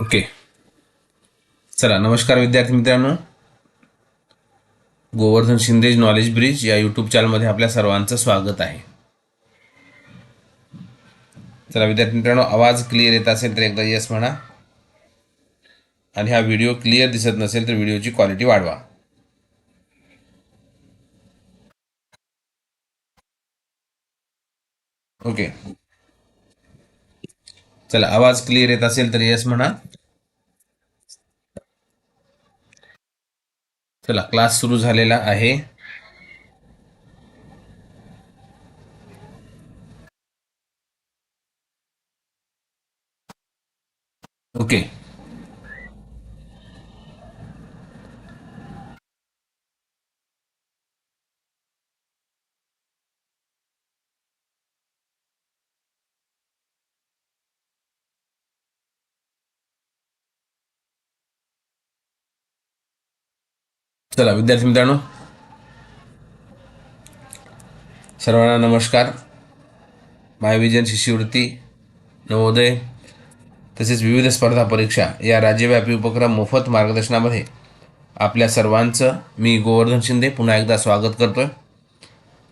Okay. चला नमस्कार विद्यार्थी मित्रांनो. गोवर्धन शिंदेज नॉलेज ब्रिज या यूट्यूब चॅनलमध्ये आपल्या सर्वांचं स्वागत आहे. चला विद्यार्थी मित्रांनो आवाज क्लिअर येत असेल तर एकदा येस म्हणा. आणि हा व्हिडिओ क्लिअर दिसत नसेल तर व्हिडिओची क्वालिटी वाढवा. ओके. चला आवाज क्लिअर येत असेल तर येस म्हणा. चला क्लास सुरू झालेला आहे. ओके चला विद्यार्थी मित्रांनो. सर्वांना नमस्कार. महाविजन शिष्यवृत्ती नवोदय तसेच विविध स्पर्धा परीक्षा या राज्यव्यापी उपक्रम मोफत मार्गदर्शनामध्ये आपल्या सर्वांचं मी गोवर्धन शिंदे पुन्हा एकदा स्वागत करतोय.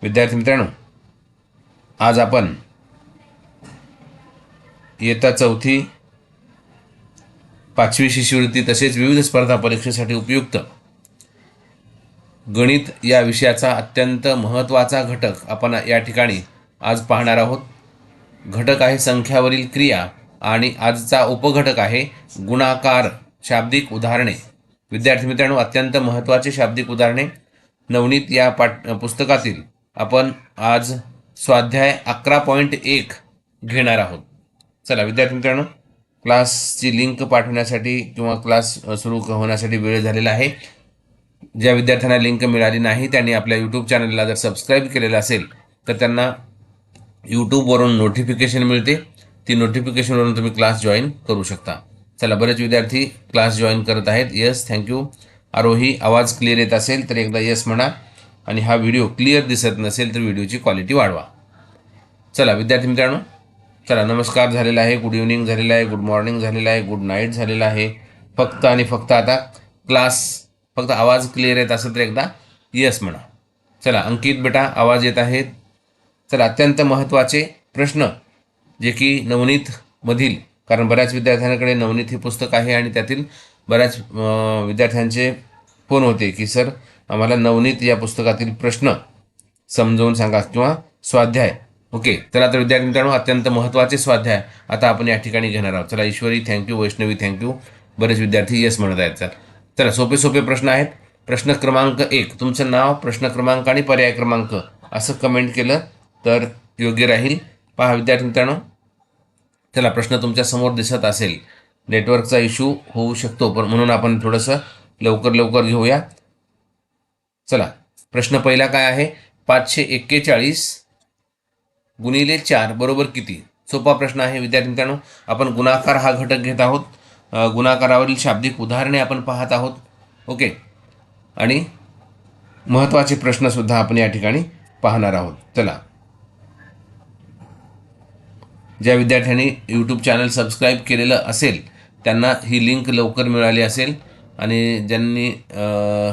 विद्यार्थी मित्रांनो आज आपण येता चौथी पाचवी शिष्यवृत्ती तसेच विविध स्पर्धा परीक्षेसाठी उपयुक्त गणित या विषयाचा अत्यंत महत्त्वाचा घटक आपण या ठिकाणी आज पाहणार आहोत. घटक आहे संख्यावरील क्रिया आणि आजचा उपघटक आहे गुणाकार शाब्दिक उदाहरणे. विद्यार्थी मित्रांनो अत्यंत महत्त्वाचे शाब्दिक उदाहरणे. नवनीत या पाठ पुस्तकातील आपण आज स्वाध्याय अकरा पॉईंट एक घेणार आहोत. चला विद्यार्थी मित्रांनो क्लासची लिंक पाठवण्यासाठी किंवा क्लास सुरू होण्यासाठी वेळ झालेला आहे. ज्या विद्यार्थ्यांना लिंक मिळाली नाही त्यांनी आपल्या यूट्यूब चॅनलला जर सबस्क्राईब केलेलं असेल तर त्यांना यूट्यूबवरून नोटिफिकेशन मिळते. ती नोटिफिकेशनवरून तुम्ही क्लास जॉईन करू शकता. चला बरेच विद्यार्थी क्लास जॉईन करत आहेत. येस थँक्यू आरोही आवाज क्लिअर येत असेल तर एकदा येस म्हणा. आणि हा व्हिडिओ क्लिअर दिसत नसेल तर व्हिडिओची क्वालिटी वाढवा. चला विद्यार्थी मित्रांनो. चला नमस्कार झालेला आहे. गुड इव्हनिंग झालेला आहे. गुड मॉर्निंग झालेला आहे. गुड नाईट झालेला आहे. फक्त आणि फक्त आता क्लास फक्त आवाज क्लिअर येत असेल तर एकदा येस म्हणा. चला अंकित बेटा आवाज येत आहेत. चला अत्यंत महत्त्वाचे प्रश्न जे की नवनीतमधील कारण बऱ्याच विद्यार्थ्यांकडे नवनीत हे पुस्तक आहे आणि त्यातील बऱ्याच विद्यार्थ्यांचे फोन होते की सर आम्हाला नवनीत या पुस्तकातील प्रश्न समजावून सांगा किंवा स्वाध्याय. ओके तर आता विद्यार्थी मित्रांनो अत्यंत महत्त्वाचे स्वाध्याय आता आपण या ठिकाणी घेणार आहोत. चला ईश्वरी थँक्यू वैष्णवी थँक्यू बरेच विद्यार्थी येस म्हणत आहेत सर. चला सोपे सोपे प्रश्न आहेत. प्रश्न क्रमांक एक. तुमचं नाव प्रश्न क्रमांक आणि पर्याय क्रमांक. असं कमेंट केलं तर योग्य राहील. पहा विद्यार्थी मित्रांनो चला प्रश्न तुमच्यासमोर दिसत असेल. नेटवर्कचा इश्यू होऊ शकतो पण म्हणून आपण थोडंसं लवकर लवकर घेऊया. चला प्रश्न पहिला काय आहे? पाचशे एक्केचाळीस गुणिले चार बरोबर किती? सोपा प्रश्न आहे विद्यार्थी मित्रांनो आपण गुणाकार हा घटक घेत आहोत. गुणाकारावरील शाब्दिक उदाहरणे आपण पाहत आहोत. ओके? आणि महत्त्वाचे प्रश्नसुद्धा आपण या ठिकाणी पाहणार आहोत. चला. ज्या विद्यार्थ्यांनी यूट्यूब चॅनल सबस्क्राईब केलेलं असेल त्यांना ही लिंक लवकर मिळाली असेल आणि ज्यांनी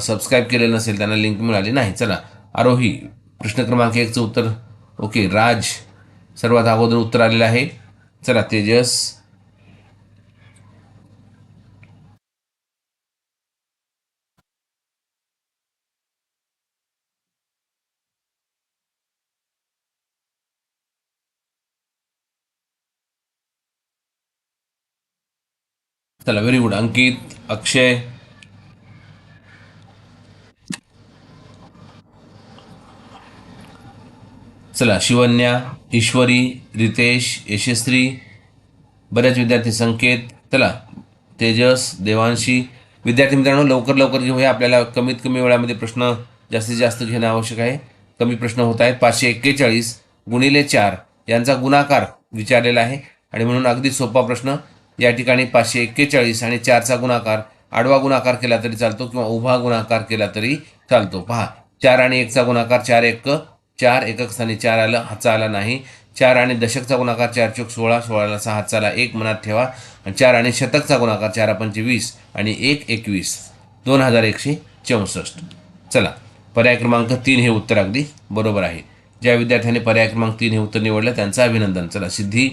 सबस्क्राईब केलेलं नसेल त्यांना लिंक मिळाली नाही. चला. आरोही प्रश्न क्रमांक एकचं उत्तर. ओके राज सर्वात अगोदर उत्तर आलेलं आहे. चला तेजस. चला व्हेरी गुड अंकित अक्षय चला शिवन्या ईश्वरी रितेश यशस्वी बऱ्याच विद्यार्थी संकेत चला तेजस देवांशी विद्यार्थी मित्रांनो लवकर लवकर घेऊया आपल्याला कमीत कमी वेळामध्ये प्रश्न जास्तीत जास्त घेणं आवश्यक आहे. कमी प्रश्न होत आहेत. पाचशे एक्केचाळीस गुणिले चार यांचा गुणाकार विचारलेला आहे. आणि म्हणून अगदी सोपा प्रश्न या ठिकाणी पाचशे एक्केचाळीस आणि चारचा गुणाकार आडवा गुणाकार केला तरी चालतो किंवा उभा गुणाकार केला तरी चालतो. पहा चार आणि एकचा गुणाकार चार एक चार एकक स्थानी चार आलं हाचा आला नाही. चार आणि दशकचा गुणाकार चार चोक सोळा सोळाला सहा हातचाला एक मनात ठेवा. आणि चार आणि शतकचा गुणाकार चार पंचे वीस आणि एक एकवीस दोन हजार एकशे चौसष्ट. चला पर्याय क्रमांक तीन हे उत्तर अगदी बरोबर आहे. ज्या विद्यार्थ्यांनी पर्याय क्रमांक तीन हे उत्तर निवडलं त्यांचं अभिनंदन. चला सिद्धी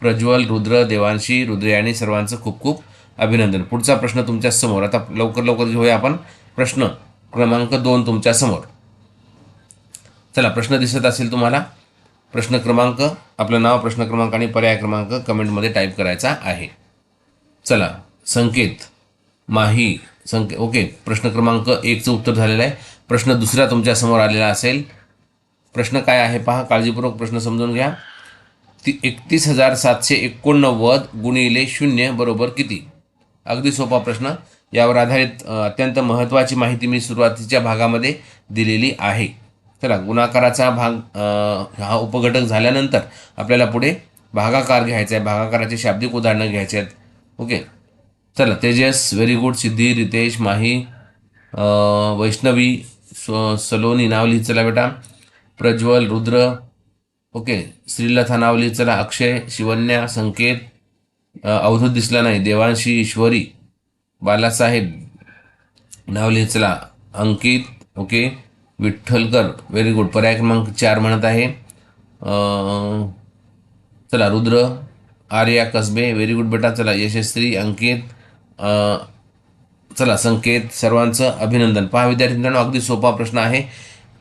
प्रज्वल रुद्र देवांशी रुद्रयानी सर्वांचं खूप खूप अभिनंदन. पुढचा प्रश्न तुमच्यासमोर. आता लवकर लवकर घेऊया आपण. प्रश्न क्रमांक दोन तुमच्यासमोर. चला प्रश्न दिसत असेल तुम्हाला. प्रश्न क्रमांक आपलं नाव प्रश्न क्रमांक आणि पर्याय क्रमांक कमेंटमध्ये टाईप करायचा आहे. चला संकेत माही संकेत ओके प्रश्न क्रमांक एकचं उत्तर झालेलं आहे. प्रश्न दुसरा तुमच्यासमोर आलेला असेल. प्रश्न काय आहे? पहा काळजीपूर्वक प्रश्न समजून घ्या. ती एकतीस हजार सातशे एकोणनव्वद गुणिले शून्य बरोबर किती? अगदी सोपा प्रश्न. यावर आधारित अत्यंत महत्त्वाची माहिती मी सुरुवातीच्या भागामध्ये दिलेली आहे. चला गुणाकाराचा भाग हा उपघटक झाल्यानंतर आपल्याला पुढे भागाकार घ्यायचा आहे. भागाकाराचे शाब्दिक उदाहरणं घ्यायचे आहेत. ओके. चला तेजस व्हेरी गुड सिद्धी रितेश माही वैष्णवी सलोनी नाव लिहित चला बेटा. प्रज्वल रुद्र ओके श्रीलथा नावली चला अक्षय शिवन्या संकेत. अवधूत दिसला नाही. देवांशी ईश्वरी. बालासाहेब. नावली चला. Ankit okay. Vitthalkar. Very good पर्याय क्रमांक चार म्हणत आहे. चला रुद्र. आर्या कसबे. व्हेरी गुड बेटा. चला यशस्वी अंकित. चला संकेत. सर्वांचं अभिनंदन. पहा विद्यार्थी मित्रांनो अगदी सोपा प्रश्न आहे.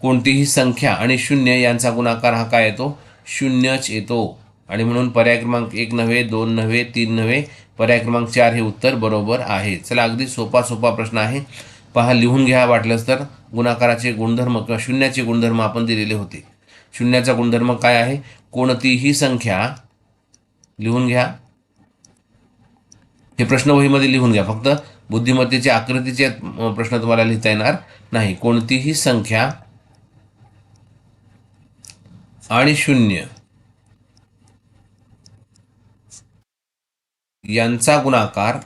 कोणतीही संख्या आणि शून्य यांचा गुणाकार हा काय येतो? शून्यच येतो. आणि म्हणून पर्याय क्रमांक एक नव्हे दोन नव्हे तीन नव्हे पर्याय क्रमांक चार हे उत्तर बरोबर आहे. चला अगदी सोपा सोपा प्रश्न आहे. पहा लिहून घ्या वाटलंच तर. गुणाकाराचे गुणधर्म किंवा शून्याचे गुणधर्म आपण दिलेले होते. शून्याचा गुणधर्म काय आहे? कोणतीही संख्या. लिहून घ्या. हे प्रश्नवहीमध्ये लिहून घ्या. फक्त बुद्धिमत्तेचे आकृतीचे प्रश्न तुम्हाला लिहिता येणार नाही. कोणतीही संख्या. आणि शून्य. यांचा गुणाकार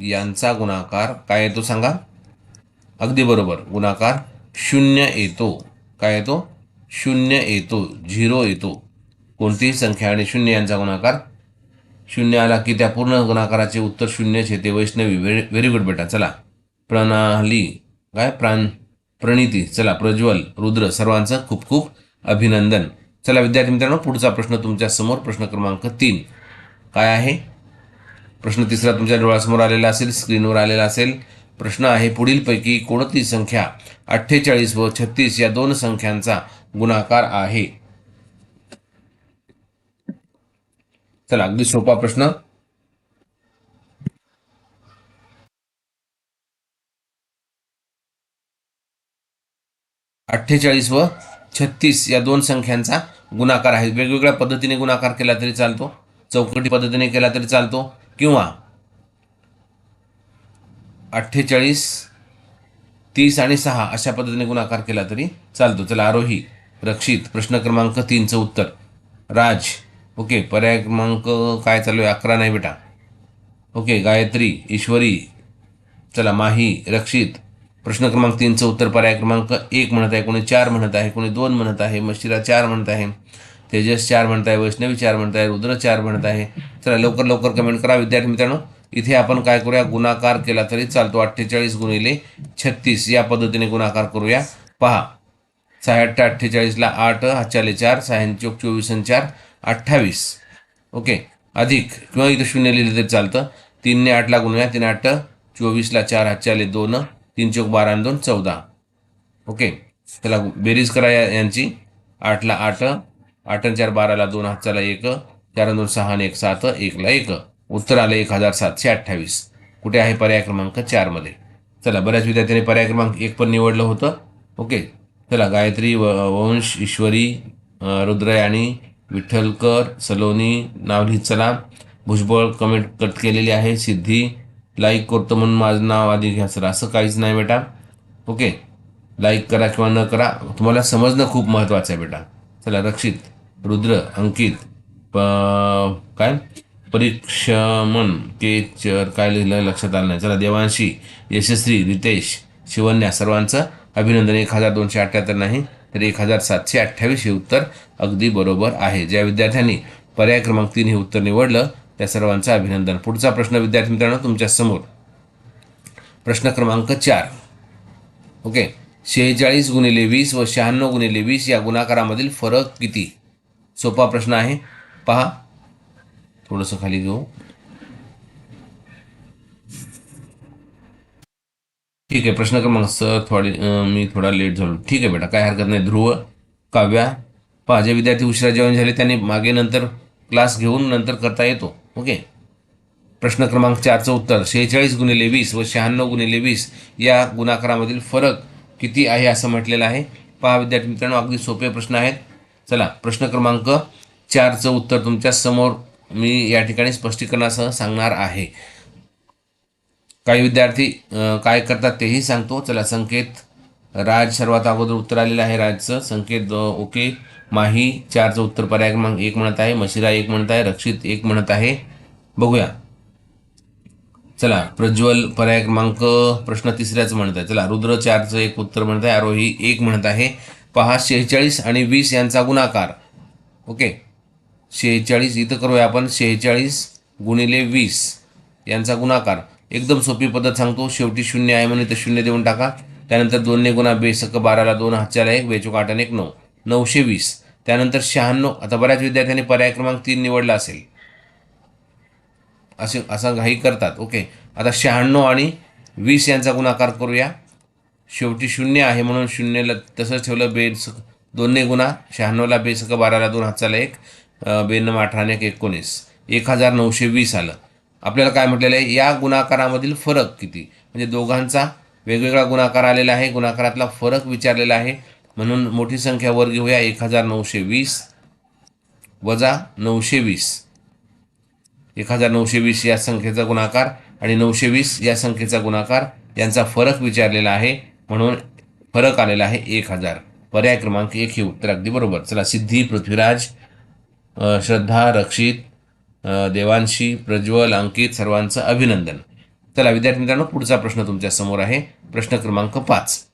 यांचा गुणाकार काय येतो सांगा? अगदी बरोबर. गुणाकार शून्य येतो. काय येतो? शून्य येतो. झिरो येतो. कोणतीही संख्या आणि शून्य यांचा गुणाकार. शून्य आला की त्या पूर्ण गुणाकाराचे उत्तर शून्यच येते. वैष्णवी व्हेरी व्हेरी गुड बेटा. चला. प्रणाली. काय? प्राण. प्रणिती चला प्रज्वल रुद्र सर्वांचं खूप खूप अभिनंदन. चला विद्यार्थी मित्रांनो पुढचा प्रश्न तुमच्यासमोर प्रश्न क्रमांक तीन. काय आहे? प्रश्न तिसरा तुमच्या डोळ्यासमोर आलेला असेल स्क्रीनवर आलेला असेल. प्रश्न आहे पुढीलपैकी कोणती संख्या अठ्ठेचाळीस व छत्तीस या दोन संख्यांचा गुणाकार आहे? चला अगदी सोपा प्रश्न. अठ्ठेचाळीस व छत्तीस या दोन संख्यांचा गुणाकार आहे. वेगवेगळ्या पद्धतीने गुणाकार केला तरी चालतो चौकटी पद्धतीने केला तरी चालतो किंवा अठ्ठेचाळीस तीस आणि सहा अशा पद्धतीने गुणाकार केला तरी चालतो. चला आरोही रक्षित प्रश्न क्रमांक तीनचं उत्तर. राज ओके पर्याय क्रमांक काय चालू आहे? अकरा नाही बेटा. ओके गायत्री ईश्वरी चला माही रक्षित प्रश्न क्रमांक तीनचं उत्तर पर्याय क्रमांक एक म्हणत आहे कोणी चार म्हणत आहे कोणी दोन म्हणत आहे मशिरा चार म्हणत आहे तेजस चार म्हणत आहे वैष्णवी चार म्हणत आहे रुद्र चार म्हणत आहे. चला लवकर लवकर कमेंट करा. विद्यार्थी मित्रांनो इथे आपण काय करूया? गुणाकार केला तरी चालतो. अठ्ठेचाळीस गुणिले छत्तीस या पद्धतीने गुणाकार करूया. पहा सहा अठ्ठा अठ्ठेचाळीसला आठ हातचाले चार सहा चोवीस आणि चार अठ्ठावीस. ओके अधिक किंवा इथं शून्य लिहिलं तरी चालतं. तीनने आठला गुणूया तीन आठ चोवीसला चार हातचाले दोन तीन चौक बारा आणि दोन चौदा. ओके त्याला बेरीज करा या यांची. आठला आठ आठ आणि चार बाराला दोन हातचाला एक चार दोन सहा आणि एक सात एकला एक. उत्तर आलं एक हजार सातशे अठ्ठावीस. कुठे आहे पर्याय क्रमांक चारमध्ये चला बऱ्याच विद्यार्थ्यांनी पर्याय क्रमांक एक पण निवडलं होतं. ओके चला गायत्री व वंश ईश्वरी अं, रुद्रयाणी विठ्ठलकर सलोनी नाव लिहित चला. भुजबळ कमेंट कट केलेली आहे. सिद्धी लाईक करतो म्हणून माझं नाव आधी घ्या सर. असं काहीच नाही बेटा. ओके लाईक करा किंवा न करा. तुम्हाला समजणं खूप महत्त्वाचं आहे बेटा. चला रक्षित रुद्र अंकित प काय? परीक्षमन के चर काय लिहिलं लक्षात आलं नाही. चला देवांशी यशस्वी रितेश शिवन्या सर्वांचं अभिनंदन. एक हजार दोनशे अठ्ठ्याहत्तर नाही तर एक हजार सातशे अठ्ठावीस हे उत्तर अगदी बरोबर आहे. ज्या विद्यार्थ्यांनी पर्याय क्रमांक तीन हे उत्तर निवडलं त्या सर्वांचं अभिनंदन. पुढचा प्रश्न विद्यार्थी मित्रांनो तुमच्यासमोर. प्रश्न क्रमांक चार. ओके. शेहेचाळीस गुणिले वीस व शहाण्णव गुणिले वीस या गुणाकारामधील फरक किती? सोपा प्रश्न आहे. पहा. थोडंसं खाली घेऊ. ठीक आहे प्रश्न क्रमांक सर थोडी मी थोडा लेट झालो. ठीक आहे बेटा काय हरकत नाही. ध्रुव काव्या पहा जे विद्यार्थी उशिरा जेवण झाले त्यांनी मागे नंतर क्लास घेऊन नंतर करता येतो. ओके? प्रश्न क्रमांक चारचं उत्तर. शेहेचाळीस गुणिले वीस व शहाण्णव गुणिले वीस या गुणाकारामधील फरक किती आहे असं म्हटलेलं आहे? पहा विद्यार्थी मित्रांनो अगदी सोपे प्रश्न आहेत. चला प्रश्न क्रमांक चारचं उत्तर तुमच्यासमोर मी या ठिकाणी स्पष्टीकरणासह सांगणार आहे. काही विद्यार्थी काय करतात तेही सांगतो. चला संकेत राज सर्वात अगोदर उत्तर आलेलं आहे राजचं. संकेत ओके. माही चारचं उत्तर पर्याय क्रमांक एक म्हणत आहे. मशिरा एक म्हणत आहे. रक्षित एक म्हणत आहे. बघूया. चला प्रज्वल पर्याय क्रमांक प्रश्न तिसऱ्याच म्हणत आहे. चला रुद्र चारचं एक उत्तर म्हणत आहे. आरोही एक म्हणत आहे. पहा शेहेचाळीस आणि वीस यांचा गुणाकार. ओके. शेहेचाळीस इथं करूया आपण. शेहेचाळीस गुणिले वीस यांचा गुणाकार. एकदम सोपी पद्धत सांगतो. शेवटी शून्य आहे म्हणून इथं शून्य देऊन टाका. त्यानंतर दोनने गुणा बेसक बाराला दोन हातच्याला एक बेचूक आठ आणि एक नऊ. नऊशे वीस. त्यानंतर शहाण्णव. आता बऱ्याच विद्यार्थ्यांनी पर्याय क्रमांक तीन निवडला असेल. असे असा घाई करतात. ओके. आता शहाण्णव आणि वीस यांचा गुणाकार करूया. शेवटी शून्य आहे म्हणून शून्यला तसंच ठेवलं. बेस दोनने गुणा शहाण्णवला बेसक बाराला दोन हातचाला एक अं, बेनम अठरा एक एकोणीस. एक हजार नऊशे वीस आलं. आपल्याला काय म्हटलेलं आहे? या गुणाकारामधील फरक किती? म्हणजे दोघांचा वेगवेगळा गुणाकार आलेला आहे. गुणाकारातला फरक विचारलेला आहे. म्हणून मोठी संख्या वर घेऊया. एक हजार नऊशे वीस वजा नऊशे वीस. एक हजार नऊशे वीस या संख्येचा गुणाकार आणि नऊशे वीस या संख्येचा गुणाकार यांचा फरक विचारलेला आहे. म्हणून फरक आलेला आहे एक हजार पर्याय क्रमांक एक हे उत्तर अगदी बरोबर. चला सिद्धी पृथ्वीराज श्रद्धा रक्षित देवांशी प्रज्वल अंकित सर्वांचं अभिनंदन. चला विद्यार्थी मित्रांनो पुढचा प्रश्न तुमच्यासमोर आहे. प्रश्न क्रमांक पाच.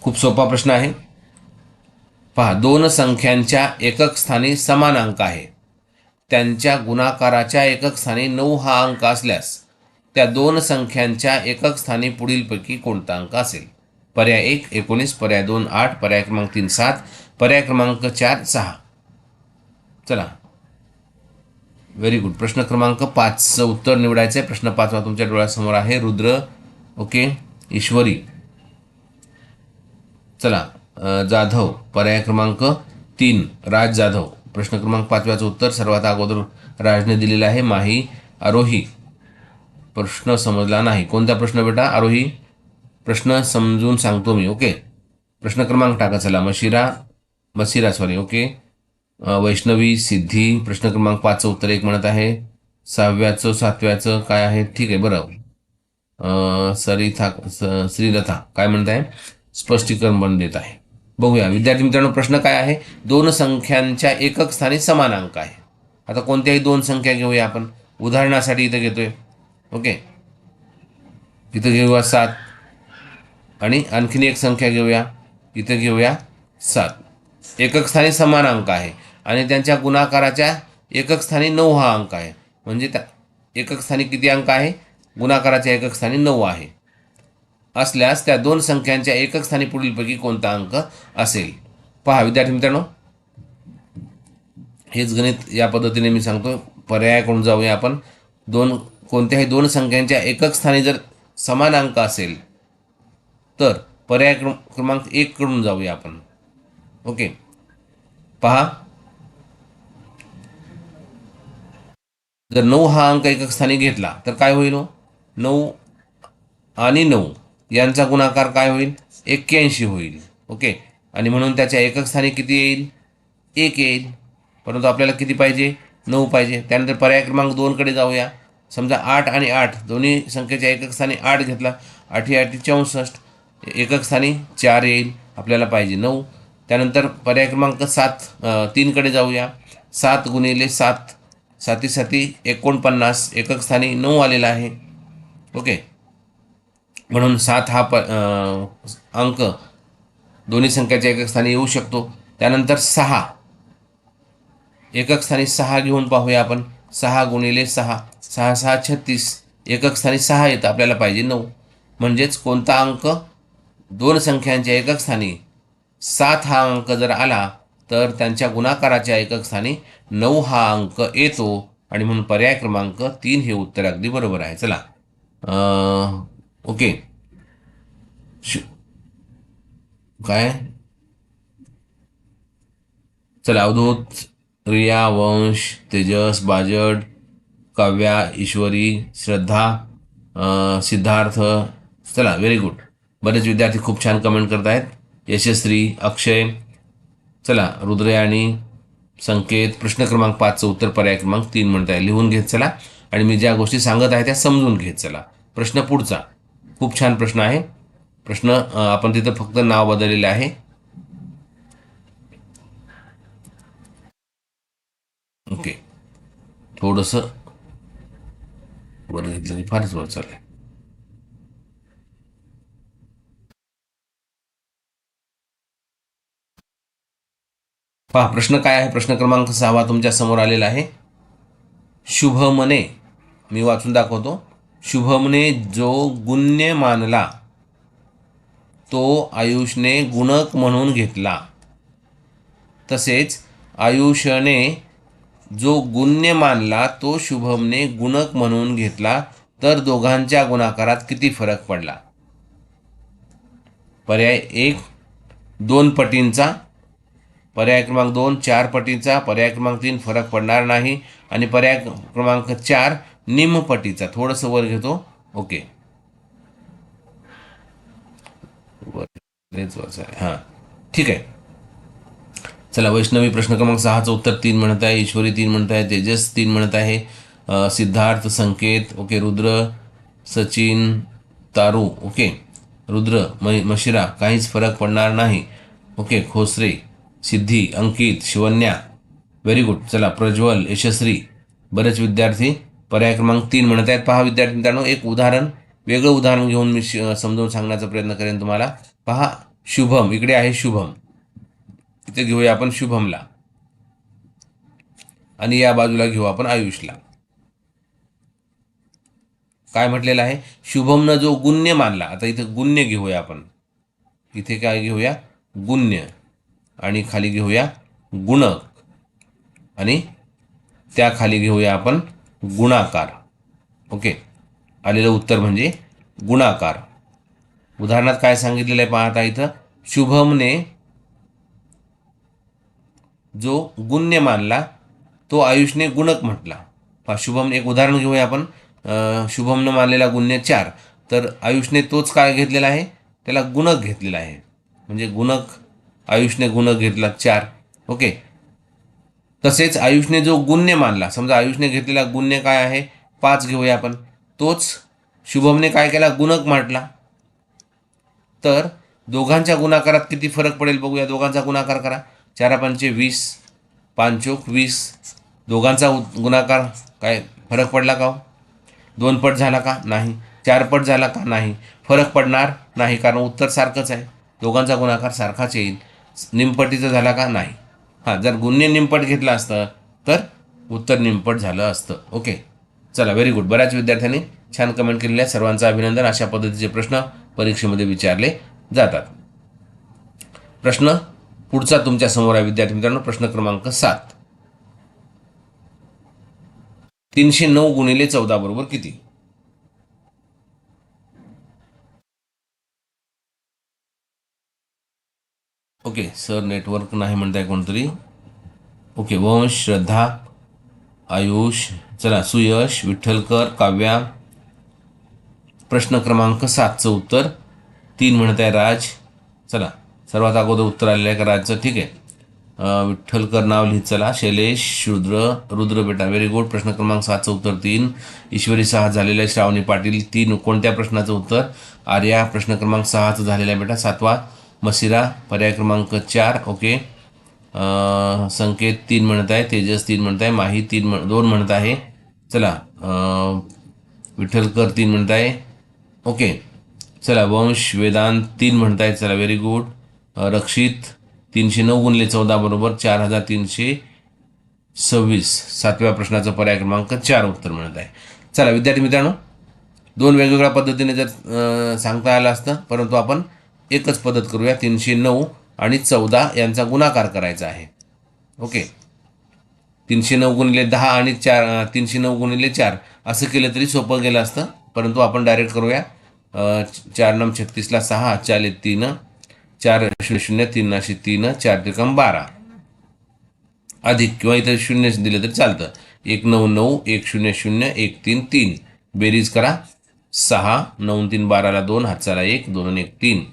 खूप सोपा प्रश्न आहे. पहा दोन संख्यांच्या एकक स्थानी समान अंक आहे. त्यांच्या गुणाकाराच्या एकक स्थानी नऊ हा अंक असल्यास त्या दोन संख्यांच्या एकक स्थानी पुढीलपैकी कोणता अंक असेल? पर्याय एक एकोणीस पर्याय दोन आठ पर्याय क्रमांक तीन सात पर्याय क्रमांक चार सहा. चला व्हेरी गुड प्रश्न क्रमांक पाचचं उत्तर निवडायचं आहे प्रश्न पाचवा तुमच्या डोळ्यासमोर आहे. रुद्र. ओके ईश्वरी. चला जाधव. पर्याय क्रमांक तीन. राज जाधव. प्रश्न क्रमांक पाचव्याचं उत्तर. सर्वात अगोदर राजने दिलेलं आहे. माही. आरोही. प्रश्न समजला नाही. कोणता प्रश्न बेटा? आरोही. प्रश्न समजून सांगतो मी. ओके प्रश्न क्रमांक टाका चला. मशिरा. मसिरा सॉरी ओके वैष्णवी सिद्धी प्रश्न क्रमांक पाचचं उत्तर एक म्हणत आहे. सहाव्याचं सातव्याचं काय आहे? ठीक आहे बरं. सरिथा स- श्रीलता काय म्हणत आहे? स्पष्टीकरण बन देत आहे. बघूया. विद्यार्थी मित्रांनो प्रश्न काय आहे? दोन संख्यांच्या एकक स्थानी समान अंक आहे. आता कोणत्याही दोन संख्या घेऊया आपण. उदाहरणासाठी इथं घेतोय. ओके. इथं घेऊया सात. आणि आणखीन एक संख्या घेऊया. इथं घेऊया सात. एकक स्थानी समान अंक आहे. आणि त्यांच्या गुणाकाराच्या एकक स्थानी नऊ हा अंक आहे. म्हणजे त्या एकक स्थानी किती अंक आहे? गुणाकाराच्या एकक स्थानी नऊ आहे. असल्यास त्या दोन संख्यांच्या एकक स्थानी पुढीलपैकी कोणता अंक असेल? पहा विद्यार्थी मित्रांनो. हेच गणित या पद्धतीने मी सांगतो पर्यायाकडून जाऊया आपण. दोन कोणत्याही दोन संख्यांच्या एकक स्थानी जर समान अंक असेल तर पर्याय क्रम क्रमांक एककडून जाऊया आपण. ओके. पहा. जर नऊ हा अंक एकक स्थानी घेतला तर काय होईल हो? नऊ आणि नऊ यांचा गुणाकार काय होईल? एक्क्याऐंशी होईल. ओके? आणि म्हणून त्याच्या एकक स्थानी किती येईल? एक येईल. परंतु आपल्याला किती पाहिजे? नऊ पाहिजे. त्यानंतर पर्याय क्रमांक दोनकडे जाऊया. समजा आठ आणि आठ दोन्ही संख्येच्या एकक स्थानी आठ घेतला. आठी आठी चौसष्ट. एकक स्थानी चार येईल. आपल्याला पाहिजे नऊ. त्यानंतर पर्याय क्रमांक सात तीनकडे जाऊया. सात गुणिले सात. साती साती एकोणपन्नास एकक स्थानी नऊ आलेला आहे. ओके. म्हणून सात हा प अंक दोन्ही संख्याच्या एकक स्थानी येऊ शकतो. त्यानंतर सहा. एकक स्थानी सहा घेऊन पाहूया आपण. सहा गुणिले सहा. सहा सहा छत्तीस. एकक स्थानी सहा येतं आपल्याला पाहिजे नऊ. म्हणजेच कोणता अंक? दोन संख्यांच्या एकक स्थानी सात हा अंक जर आला तर त्यांच्या गुणाकाराच्या एकक स्थानी नऊ हा अंक येतो आणि म्हणून पर्याय क्रमांक तीन हे उत्तर अगदी बरोबर आहे. चला. ओके. श- काय? चला अवधूत रिया वंश तेजस बाजड काव्या ईश्वरी श्रद्धा सिद्धार्थ. चला व्हेरी गुड बरेच विद्यार्थी खूप छान कमेंट करत आहेत यशस्वी अक्षय चला रुद्रयाणी संकेत प्रश्न क्रमांक पाचचं उत्तर पर्याय क्रमांक तीन म्हणत आहे. लिहून घेत चला आणि मी ज्या गोष्टी सांगत आहे त्या समजून घेत चला. प्रश्न पुढचा. खूप छान प्रश्न आहे. प्रश्न आपण तिथं फक्त नाव बदललेलं आहे. ओके. थोडंसं वर घेतलं फारच वर चाललंय. पहा प्रश्न काय आहे? प्रश्न क्रमांक सहावा तुमच्यासमोर आलेला आहे. शुभमने मी वाचून दाखवतो. शुभमने जो गुण्य मानला तो आयुषने गुणक म्हणून घेतला. तसेच आयुषने जो गुण्य मानला तो शुभमने गुणक म्हणून घेतला. तर दोघांच्या गुणाकारात किती फरक पडला? पर्याय एक दोन पटींचा. पर्याय क्रमांक दोन चार पटीचा. पर्याय क्रमांक तीन फरक पडणार नाही. आणि पर्याय क्रमांक चार निम्न पटीचा. थोडंसं वर घेतो. ओके. आहे हां. ठीक आहे. चला वैष्णवी प्रश्न क्रमांक सहाचं उत्तर तीन म्हणत आहे. ईश्वरी तीन म्हणत आहे. तेजस तीन म्हणत आहे. सिद्धार्थ संकेत. ओके रुद्र सचिन तारू. ओके. रुद्र मै मशिरा. काहीच फरक पडणार नाही. Okay Khosre. Siddhi Ankit Shivanya. Very good चला प्रज्वल यशस्वी बरेच विद्यार्थी. पर्याय क्रमांक तीन म्हणत आहेत. पहा विद्यार्थी मित्रांनो एक उदाहरण. वेगळं उदाहरण घेऊन मी समजावून सांगण्याचा प्रयत्न करेन तुम्हाला. पहा शुभम. इकडे आहे शुभम. इथे घेऊया आपण शुभमला. आणि या बाजूला घेऊ आपण आयुषला. काय म्हटलेलं आहे? शुभमनं जो गुण्य मानला आता इथं गुण्य घेऊया आपण. इथे काय घेऊया? गुण्य. आणि खाली घेऊया गुणक. आणि त्या खाली घेऊया आपण गुणाकार. ओके. आलेलं उत्तर म्हणजे गुणाकार. उदाहरणात काय सांगितलेलं आहे पाहता इथं. शुभमने जो गुण्य मानला तो आयुषने गुणक म्हटला. पहा शुभम एक उदाहरण घेऊया आपण. शुभमनं मानलेला गुण्य चार. तर आयुषने तोच काय घेतलेला आहे? त्याला गुणक घेतलेला आहे. म्हणजे गुणक आयुषने गुण घेतला चार. ओके? तसेच आयुषने जो गुण्य मानला समजा आयुषने घेतलेला गुण्य काय आहे? पाच घेऊया आपण. तोच शुभमने काय केला? गुणक म्हटला तर दोघांच्या गुणाकारात किती फरक पडेल बघूया. दोघांचा गुणाकार करा. चारा पंचे वीस पांचोक वीस. दोघांचा गुणाकार काय? फरक पडला का हो? दोन पट झाला का? नाही. चार पट झाला का? नाही. फरक पडणार नाही कारण उत्तर सारखंच आहे. दोघांचा गुणाकार सारखाच येईल. निमपटीचा झाला का? नाही. हां जर गुन्हे निमपट घेतला असतं तर उत्तर निमपट झालं असतं. ओके. चला व्हेरी गुड बऱ्याच विद्यार्थ्यांनी छान कमेंट केलेल्या सर्वांचं अभिनंदन. अशा पद्धतीचे प्रश्न परीक्षेमध्ये विचारले जातात. प्रश्न पुढचा तुमच्यासमोर आहे विद्यार्थी मित्रांनो. प्रश्न क्रमांक सात. तीनशे नऊ गुणिले चौदा बरोबर किती? ओके सर नेटवर्क नाही म्हणताय कोणतरी. ओके वंश श्रद्धा आयुष चला सुयश विठ्ठलकर काव्या. प्रश्न क्रमांक सातचं उत्तर. तीन म्हणत आहे राज. चला सर्वात अगोदर उत्तर आलेलं आहे का राजचं? ठीक आहे. विठ्ठलकर नाव लिहित चला शैलेश शूद्र रुद्र बेटा व्हेरी गुड प्रश्न क्रमांक सातचं उत्तर तीन. ईश्वरी सहा झालेलं आहे श्रावणी पाटील तीन. कोणत्या प्रश्नाचं उत्तर? आर्या प्रश्न क्रमांक सहाचं झालेलं आहे बेटा सातवा. मसिरा पर्याय क्रमांक चार ओके. संकेत तीन म्हणत आहे तेजस तीन म्हणत आहे माही तीन म्हण दोन म्हणत आहे. चला विठ्ठलकर तीन म्हणत आहे. ओके. चला वंश वेदांत तीन म्हणत आहेत चला व्हेरी गुड रक्षित तीनशे नऊ गुणले चौदा बरोबर चार हजार तीनशे सव्वीस. सातव्या प्रश्नाचं पर्याय क्रमांक चार उत्तर म्हणत आहे. चला विद्यार्थी मित्रांनो दोन वेगवेगळ्या पद्धतीने जर सांगता आलं असतं परंतु आपण एकच पद्धत करूया तीनशे नऊ आणि चौदा यांचा गुणाकार करायचा आहे. ओके. तीनशे नऊ गुणिले दहा आणि चार तीनशे नऊ गुणिले चार असं केलं तरी सोपं गेलं असतं. परंतु आपण डायरेक्ट करूया. चार नम छत्तीसला सहा चाले तीन चार शून्य शून्य तीन नाशी तीन चार त्रिकम बारा. अधिक किंवा इतर शून्य दिलं तरी चालतं. एक नऊ नऊ एक शून्य शून्य एक तीन तीन. बेरीज करा. सहा नऊ तीन बाराला दोन हातचाला एक दोन एक तीन.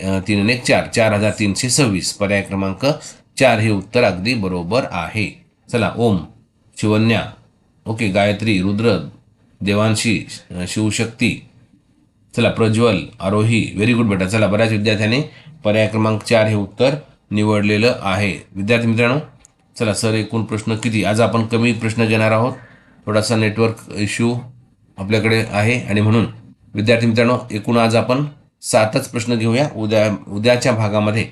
तीन आणि एक चार चार हजार तीनशे सव्वीस. पर्याय क्रमांक चार हे उत्तर अगदी बरोबर आहे. चला ओम शिवन्या ओके गायत्री रुद्र देवांशी शिवशक्ती. चला प्रज्वल आरोही व्हेरी गुड बेटा. चला बऱ्याच विद्यार्थ्यांनी पर्याय क्रमांक चार हे उत्तर निवडलेलं आहे. विद्यार्थी मित्रांनो चला सर एकूण प्रश्न किती? आज आपण कमी प्रश्न घेणार आहोत. थोडासा नेटवर्क इश्यू आपल्याकडे आहे. आणि म्हणून विद्यार्थी मित्रांनो एकूण आज आपण सातच प्रश्न घेऊया. उद्या उद्याच्या भागामध्ये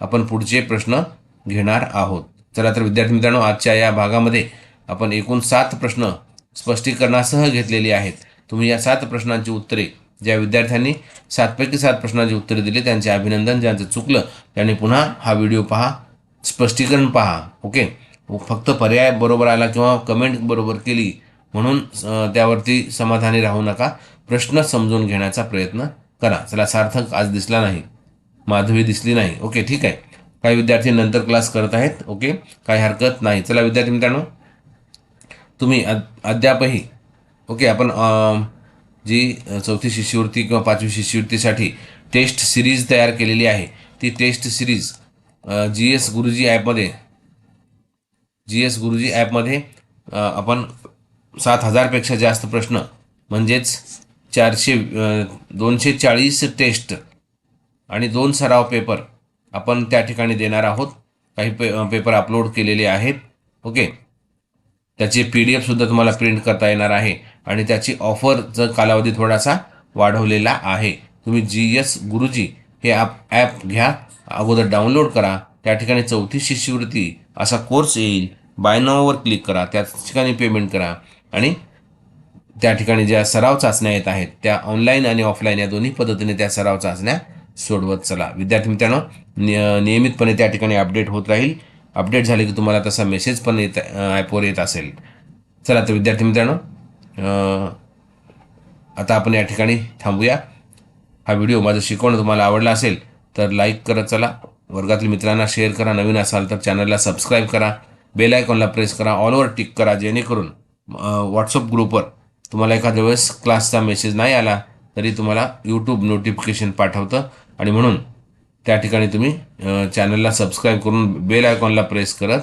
आपण पुढचे प्रश्न घेणार आहोत. चला तर विद्यार्थी मित्रांनो आजच्या या भागामध्ये आपण एकूण सात प्रश्न स्पष्टीकरणासह घेतलेली आहेत. तुम्ही या सात प्रश्नांची उत्तरे ज्या विद्यार्थ्यांनी सातपैकी सात प्रश्नांची उत्तरे दिली त्यांचे अभिनंदन ज्यांचं चुकलं त्यांनी पुन्हा हा व्हिडिओ पहा स्पष्टीकरण पहा ओके? फक्त पर्याय बरोबर आला किंवा कमेंट बरोबर केली म्हणून त्यावरती समाधानी राहू नका. प्रश्न समजून घेण्याचा प्रयत्न करा. चला सार्थक आज दिसला नाही. माधवी दिसली नाही. ओके ठीक आहे. काही विद्यार्थी नंतर क्लास करत आहेत. ओके काही हरकत नाही. चला विद्यार्थी मित्रांनो तुम्ही अद अद्यापही ओके आपण जी चौथी शिष्यवृत्ती किंवा पाचवी शिष्यवृत्तीसाठी टेस्ट सिरीज तयार केलेली आहे ती टेस्ट सिरीज जी एस गुरुजी ॲपमध्ये जी एस गुरुजी ॲपमध्ये आपण सात हजारपेक्षा जास्त प्रश्न म्हणजेच चारशे दोनशे चाळीस टेस्ट आणि दोन सराव पेपर आपण त्या ठिकाणी देणार आहोत. काही पे पेपर अपलोड केलेले आहेत. ओके? त्याचे पी डी एफसुद्धा तुम्हाला प्रिंट करता येणार आहे आणि त्याची ऑफरचा कालावधी थोडासा वाढवलेला आहे तुम्ही जी एस गुरुजी हे ॲप ॲप घ्या अगोदर डाउनलोड करा त्या ठिकाणी चौथी शिष्यवृत्ती असा कोर्स येईल. बाय नावावर क्लिक करा त्या ठिकाणी पेमेंट करा आणि त्या ठिकाणी ज्या सराव चाचण्या येत आहेत त्या ऑनलाईन आणि ऑफलाईन या दोन्ही पद्धतीने त्या सराव चाचण्या सोडवत चला. विद्यार्थी मित्रांनो निय नियमितपणे त्या ठिकाणी अपडेट होत राहील. अपडेट झाले की तुम्हाला तसा मेसेज पण येत ॲपवर येत असेल. चला तर विद्यार्थी मित्रांनो आता आपण या ठिकाणी थांबूया. हा व्हिडिओ माझं शिकवणं तुम्हाला आवडला असेल तर लाईक करत चला. वर्गातील मित्रांना शेअर करा. नवीन असाल तर चॅनलला सबस्क्राईब करा. बेल आयकॉनला प्रेस करा. ऑलवर टिक करा जेणेकरून व्हॉट्सअप ग्रुपवर तुम्हाला एखाद्या वेळेस क्लासचा मेसेज नाही आला तरी तुम्हाला यूट्यूब नोटिफिकेशन पाठवतं. आणि म्हणून त्या ठिकाणी तुम्ही चॅनलला सबस्क्राईब करून बेल आयकॉनला प्रेस करत